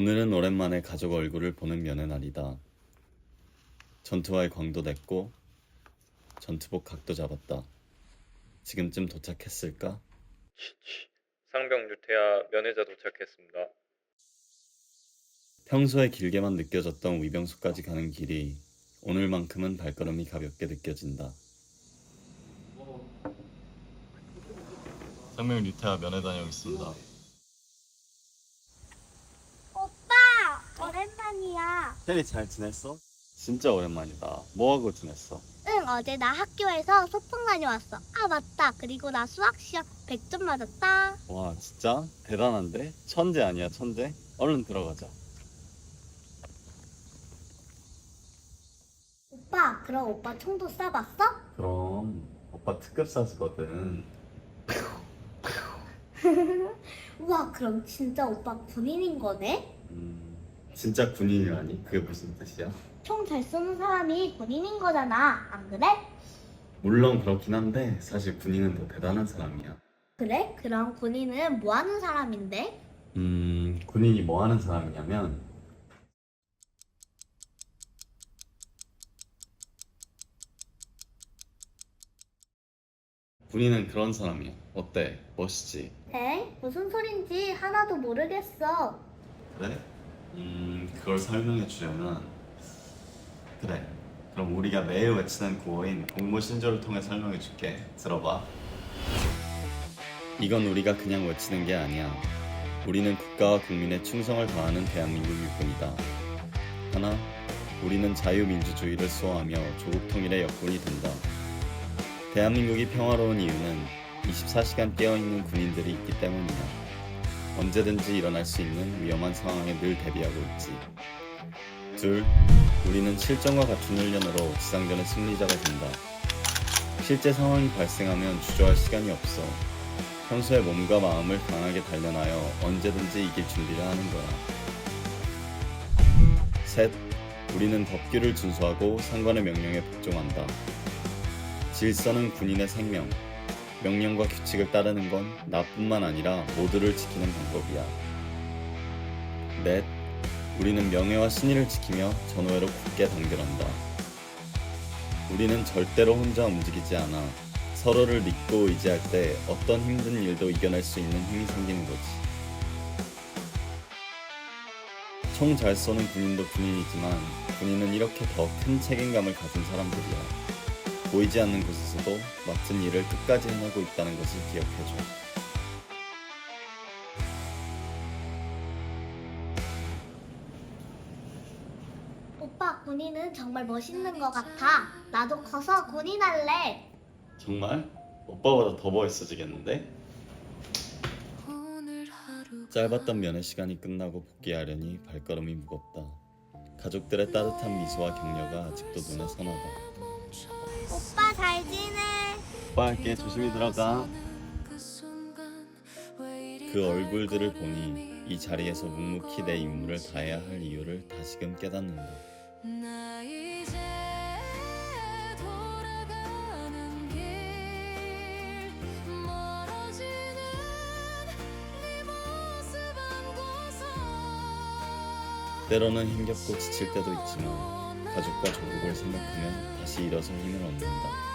오늘은 오랜만에 가족 얼굴을 보는 면의 날이다. 전투와의 광도 냈고 전투복 각도 잡았다. 지금쯤 도착했을까? 상병 유태아 면회자 도착했습니다. 평소에 길게만 느껴졌던 위병소까지 가는 길이 오늘만큼은 발걸음이 가볍게 느껴진다. 상명 유태아 면회 다녀오겠습니다. 오빠 혜리 잘 지냈어? 진짜 오랜만이다. 뭐하고 지냈어? 응 어제 나 학교에서 소풍 다녀왔어. 아 맞다. 그리고 나 수학 시험 100점 맞았다. 와 진짜 대단한데? 천재 아니야 천재? 얼른 들어가자. 오빠 그럼 오빠 총도 쏴봤어? 그럼 오빠 특급 사수거든. 우와 그럼 진짜 오빠 군인인 거네? 음, 진짜 군인이라니? 그게 무슨 뜻이야? 총 잘 쏘는 사람이 군인인 거잖아. 안 그래? 물론 그렇긴 한데 사실 군인은 더 대단한 사람이야. 그래? 그럼 군인은 뭐 하는 사람인데? 음, 군인이 뭐 하는 사람이냐면 군인은 그런 사람이야. 어때? 멋있지? 에? 무슨 소린지 하나도 모르겠어. 그래? 음, 그걸 설명해 주려면 그래. 그럼 우리가 매일 외치는 구호인 공모신조를 통해 설명해 줄게. 들어봐. 이건 우리가 그냥 외치는 게 아니야. 우리는 국가와 국민의 충성을 다하는 대한민국 일꾼이다. 하나, 우리는 자유민주주의를 수호하며 조국 통일의 역군이 된다. 대한민국이 평화로운 이유는 24시간 깨어있는 군인들이 있기 때문이야. 언제든지 일어날 수 있는 위험한 상황에 늘 대비하고 있지. 둘, 우리는 실전과 갖춘 훈련으로 지상전의 승리자가 된다. 실제 상황이 발생하면 주저할 시간이 없어. 평소에 몸과 마음을 강하게 단련하여 언제든지 이길 준비를 하는 거야. 셋, 우리는 법규를 준수하고 상관의 명령에 복종한다. 질서는 군인의 생명, 명령과 규칙을 따르는 건 나뿐만 아니라 모두를 지키는 방법이야. 넷, 우리는 명예와 신의를 지키며 전후회로 굳게 단결한다. 우리는 절대로 혼자 움직이지 않아. 서로를 믿고 의지할 때 어떤 힘든 일도 이겨낼 수 있는 힘이 생기는 거지. 총 잘 쏘는 군인도 군인이지만 군인은 이렇게 더 큰 책임감을 가진 사람들이야. 보이지 않는 곳에서도 맡은 일을 끝까지 해내고 있다는 것을 기억해줘. 오빠 군인은 정말 멋있는 것 같아. 나도 커서 군인 할래. 정말? 오빠보다 더 멋있어지겠는데? 짧았던 면회 시간이 끝나고 복귀하려니 발걸음이 무겁다. 가족들의 따뜻한 미소와 격려가 아직도 눈에 선하다. 오빠 잘 지내. 오빠 할게 조심히 들어가. 그 얼굴들을 보니 이 자리에서 묵묵히 내 임무를 다해야 할 이유를 다시금 깨닫는다. 때로는 힘겹고 지칠 때도 있지만 가족과 조국을 생각하면 다시 일어서 힘을 얻는다.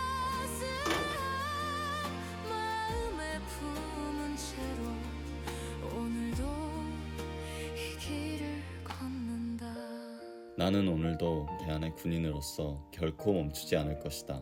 나는 오늘도 대한의 군인으로서 결코 멈추지 않을 것이다.